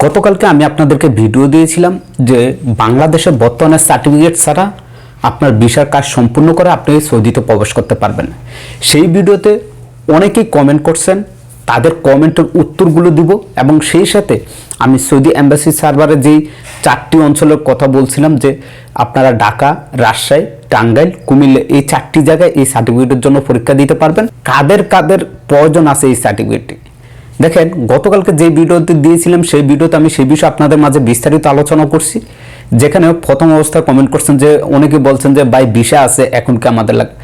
গতকালকে আমি আপনাদেরকে ভিডিও দিয়েছিলাম যে বাংলাদেশে বর্তমানে সার্টিফিকেট ছাড়া আপনার ভিসার কাজ সম্পূর্ণ করে আপনি সৌদিতে প্রবেশ করতে পারবেন। সেই ভিডিওতে অনেকেই কমেন্ট করছেন, তাদের কমেন্টের উত্তরগুলো দিব এবং সেই সাথে আমি সৌদি অ্যাম্বাসি সার্ভারে যেই চারটি অঞ্চলের কথা বলছিলাম যে আপনারা ঢাকা, রাজশাহী, টাঙ্গাইল, কুমিল্লা এই চারটি জায়গায় এই সার্টিফিকেটের জন্য পরীক্ষা দিতে পারবেন। কাদের কাদের প্রয়োজন আছে এই সার্টিফিকেটটি দেখেন, গতকালকে যে ভিডিওতে দিয়েছিলাম, সেই ভিডিওতে আমি সেই বিষয়ে আপনাদের মাঝে বিস্তারিত আলোচনা করছি। যেখানে প্রথম অবস্থায় কমেন্ট করছেন যে, অনেকে বলছেন যে, ভাই, ভিসা আছে, এখন কি আমাদের লাগে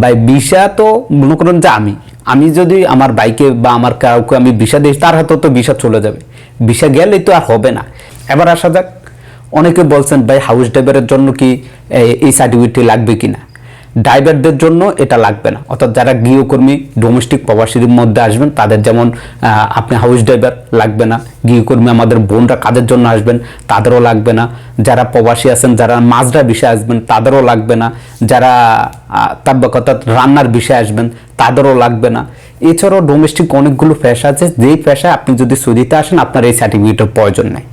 ভাই, ভিসা তো মনে করেন যে আমি। আমি যদি আমার বাইকে বা আমার কাউকে আমি ভিসা দিই, তার হাতেও তো ভিসা চলে যাবে। ভিসা গেলেই তো আর হবে না। এবার আসা যাক, অনেকে বলছেন, ভাই হাউস ড্রাইভারের জন্য কি এই সার্টিফিকেটটি লাগবে কিনা? ড্রাইভারদের জন্য এটা লাগবে না। অর্থাৎ যারা গৃহকর্মী ডোমেস্টিক প্রবাসীর মধ্যে আসবেন, তাদের যেমন আপনি হাউস ড্রাইভার লাগবে না, গৃহকর্মী আমাদের বোনরা কাজের জন্য আসবেন, তাদেরও লাগবে না। যারা প্রবাসী আছেন, যারা মাজরা বিষয়ে আসবেন, তাদেরও লাগবে না। যারা তাব্বাক অর্থাৎ রান্নার বিষয়ে আসবেন, তাদেরও লাগবে না। এছাড়াও ডোমেস্টিক অনেকগুলো পেশা আছে, যেই পেশায় আপনি যদি সৌদিতে আসেন, আপনার এই সার্টিফিকেটের প্রয়োজন নেই।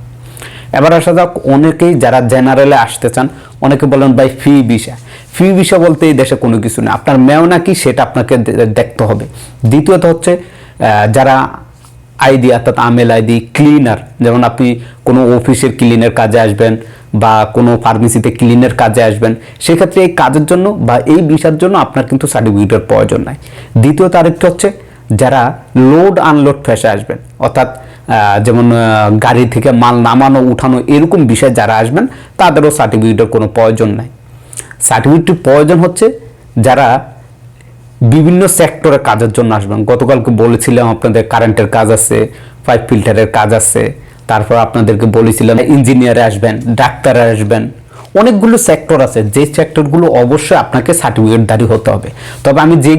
এবার আসা যাক, অনেকেই যারা জেনারেলে আসতে চান, অনেকে বলেন, ভাই ফি ভিসা ফি ভিসা বলতে এই দেশে কোনো কিছু নেই আপনার মেয়না নাকি সেটা আপনাকে দেখতে হবে। দ্বিতীয়ত হচ্ছে যারা আইডি অর্থাৎ আমেল আইডি ক্লিনার যেমন আপনি কোনো অফিসের ক্লিনের কাজে আসবেন বা কোনো ফার্মেসিতে ক্লিনের কাজে আসবেন, সেক্ষেত্রে এই কাজের জন্য বা এই ভিসার জন্য আপনার কিন্তু সার্টিফিকেটের প্রয়োজন নাই। দ্বিতীয়ত আরেকটা হচ্ছে, যারা লোড আনলোড ফেসে আসবেন, অর্থাৎ যেমন গাড়ি থেকে মাল নামানো, উঠানো এরকম বিষয়ে যারা আসবেন, তাদেরও সার্টিফিকেটের কোনো প্রয়োজন নাই। সার্টিফিকেটটির প্রয়োজন হচ্ছে যারা বিভিন্ন সেক্টরে কাজের জন্য আসবেন। গতকালকে বলেছিলাম আপনাদের কারেন্টের কাজ আছে পাইপ ফিল্টারের কাজ আছে, তারপর আপনাদেরকে বলেছিলাম ইঞ্জিনিয়ারে আসবেন ডাক্তারে আসবেন অনেকগুলো সেক্টর আছে, যে সেক্টরগুলো অবশ্যই আপনাকে সার্টিফিকেটধারী হতে হবে। তবে আমি যে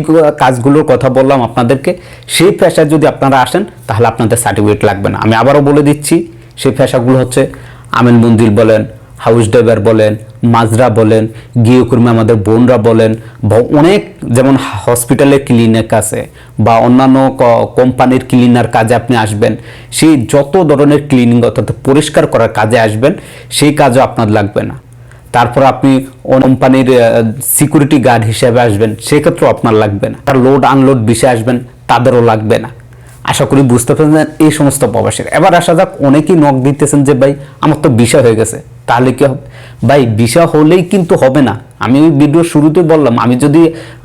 কাজগুলোর কথা বললাম আপনাদেরকে, সেই পেশায় যদি আপনারা আসেন, তাহলে আপনাদের সার্টিফিকেট লাগবে না। আমি আবারও বলে দিচ্ছি, সেই পেশাগুলো হচ্ছে আমিন মন্দির বলেন, হাউস ড্রাইভার বলেন, মাজরা বলেন, গৃহকর্মী আমাদের বোনরা বলেন, বা অনেক যেমন হসপিটালের ক্লিনিক আছে, বা অন্যান্য কোম্পানির ক্লিনার কাজে আপনি আসবেন, সেই যত ধরনের ক্লিনিং অর্থাৎ পরিষ্কার করার কাজে আসবেন, সেই কাজও আপনার লাগবে না। তারপর আপনি কোম্পানির সিকিউরিটি গার্ড হিসেবে আসবেন, সেক্ষেত্রেও আপনার লাগবে না। তার লোড আনলোড বিষয়ে আসবেন, তাদেরও লাগবে না। আশা করি বুঝতে পারছেন এই সমস্ত প্রবাসীর। এবার আসা যাক, অনেকেই নখ দিতেছেন যে, ভাই, আমার তো বিষয় হয়ে গেছে। তাহলে কি হবে? ভাই, বিষয় হলেই কিন্তু হবে না। আমি ওই ভিডিওর শুরুতে বললাম, আমি যদি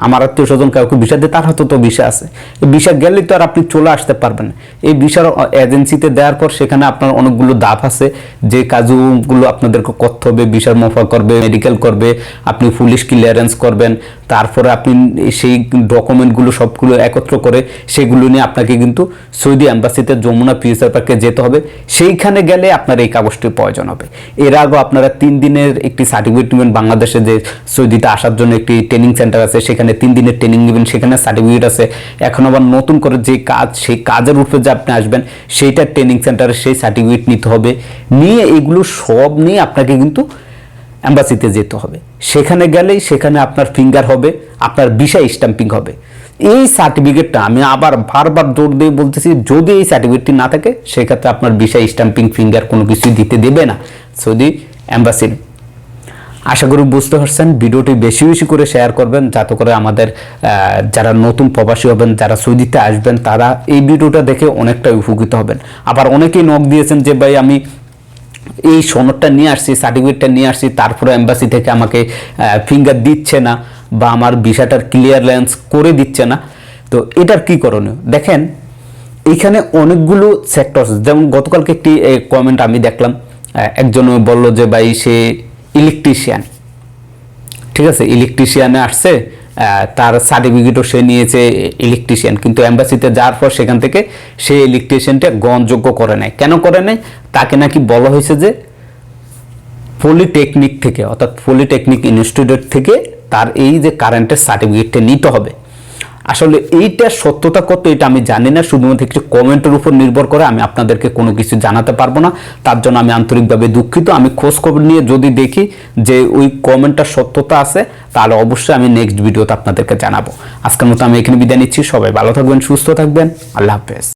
আমার আত্মীয় স্বজন কাউকে বিষা দিই তার হাতে তো বিষয় আছে। এই বিষয় গেলেই তো আর আপনি চলে আসতে পারবেন এই বিষয় এজেন্সিতে দেওয়ার পর সেখানে আপনার অনেকগুলো দাপ আছে, যে কাজগুলো আপনাদেরকে করতে হবে বিষয় মফা করবে মেডিকেল করবে, আপনি পুলিশ ক্লিয়ারেন্স করবেন, তারপরে আপনি সেই ডকুমেন্টগুলো সবগুলো একত্র করে সেগুলো নিয়ে আপনাকে কিন্তু সৌদি অ্যাম্বাসিতে যমুনা পিএসআর পার্কে যেতে হবে। সেইখানে গেলে আপনার এই কাগজটির প্রয়োজন হবে। এর আগেও আপনারা তিন দিনের একটি সার্টিফিকেট নেবেন বাংলাদেশে যে সৌদিতে আসার জন্য একটি ট্রেনিং সেন্টার আছে, সেখানে তিন দিনের ট্রেনিং নেবেন, সেখানে সার্টিফিকেট আছে। এখন আবার নতুন করে যে কাজ, সেই কাজের উপরে যে আপনি আসবেন সেইটার ট্রেনিং সেন্টারে সেই সার্টিফিকেট নিতে হবে। নিয়ে এগুলো সব নিয়ে আপনাকে কিন্তু অ্যাম্বাসিতে যেতে হবে। সেখানে গেলেই সেখানে আপনার ফিঙ্গার হবে, আপনার ভিসা স্ট্যাম্পিং হবে। এই সার্টিফিকেটটা আমি আবার বারবার জোর দিয়ে বলতেছি, যদি এই সার্টিফিকেটটি না থাকে, সেক্ষেত্রে আপনার ভিসা স্ট্যাম্পিং ফিঙ্গার কোনো কিছুই দিতে দেবে না। সৌদি অ্যাম্বাসির আশা করি বুঝতে পারছেন। ভিডিওটি বেশি বেশি করে শেয়ার করবেন যাতে করে আমাদের যারা নতুন প্রবাসী হবেন, যারা সৌদিতে আসবেন, তারা এই ভিডিওটা দেখে অনেকটা উপকৃত হবেন। আবার অনেকেই নখ দিয়েছেন যে, ভাই, আমি এই সনদটা নিয়ে আসছি সার্টিফিকেটটা নিয়ে আসছি, তারপরে এম্বাসি থেকে আমাকে ফিঙ্গার দিচ্ছে না বা আমার ভিসাটার ক্লিয়ারেন্স করে দিচ্ছে না। তো এটার কি করণীয়? দেখেন এইখানে অনেকগুলো সেক্টর যেমন গতকালকে একটি কমেন্ট আমি দেখলাম। একজন বলল যে, ভাই, সে ইলেকট্রিশিয়ান ঠিক আছে? ইলেকট্রিশিয়ানে আসছে তার সার্টিফিকেটও সে নিয়েছে ইলেকট্রিশিয়ান কিন্তু অ্যাম্বাসিতে যাওয়ার পর সেখান থেকে সে ইলেকট্রিশিয়ানটা গ্রহণযোগ্য করে নেয় কেন করে নেয় তাকে নাকি বলা হয়েছে যে পলিটেকনিক থেকে, অর্থাৎ পলিটেকনিক ইনস্টিটিউট থেকে তার এই যে কারেন্টের সার্টিফিকেটটা নিতে হবে। আসলে এইটা সত্যতা কত এটা আমি জানি না, শুধুমাত্র একটি কমেন্টের উপর নির্ভর করে আমি আপনাদেরকে কোনো কিছু জানাতে পারব না। তার জন্য আমি আন্তরিকভাবে দুঃখিত। আমি খোঁজখবর নিয়ে যদি দেখি যে ওই কমেন্টটা সত্যতা আছে, তাহলে অবশ্যই আমি নেক্সট ভিডিওতে আপনাদেরকে জানাব। আজকের মতো আমি এখানে বিদায় নিচ্ছি। সবাই ভালো থাকবেন, সুস্থ থাকবেন। আল্লাহ হাফেজ।